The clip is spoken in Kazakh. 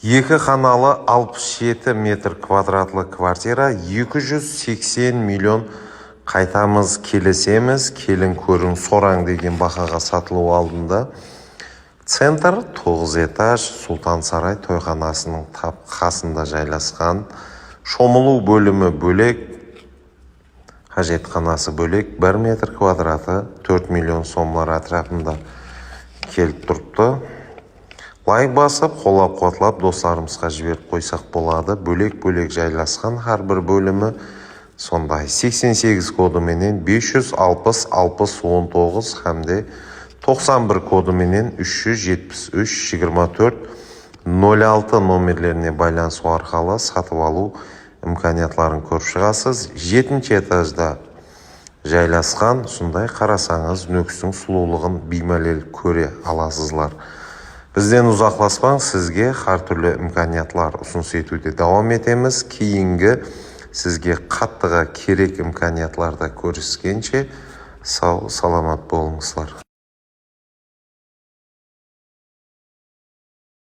екі қаналы 67 метр квадраттlı квартира 280 миллион қайтамыз келісеміз келін көрің сораң деген бағаға сатылу алдында центр 9 этаж сұлтан сарай тойханасының тап қасында жайласқан. Шомылу бөлімі бөлек қажетханасы бөлек 1 метр квадраты 4 миллион сомлар атрапында келіп тұрыпты. Лайк басып қолап қуатлап достарымызға жіберіп қойсақ болады. Бөлек бөлек жайласқан әрбір бөлімі сондай 88 кодыменен 560 60 19 hamde 91 кодыменен 373 24 06 номерлеріне байланысу арқылы сатып алу имканиятларын көріп шығасыз. Жетінші этажда жайласқан сондай қарасаңыз нүкістің сұлулығын беймәлел көре аласызлар Bizden uzoqlashmang, sizga har turli imkoniyatlar unsiz etuvda davom etamiz. Keyingi sizga qattiq kerak imkoniyatlarda ko'rishguncha sog' salomat bo'lingizlar.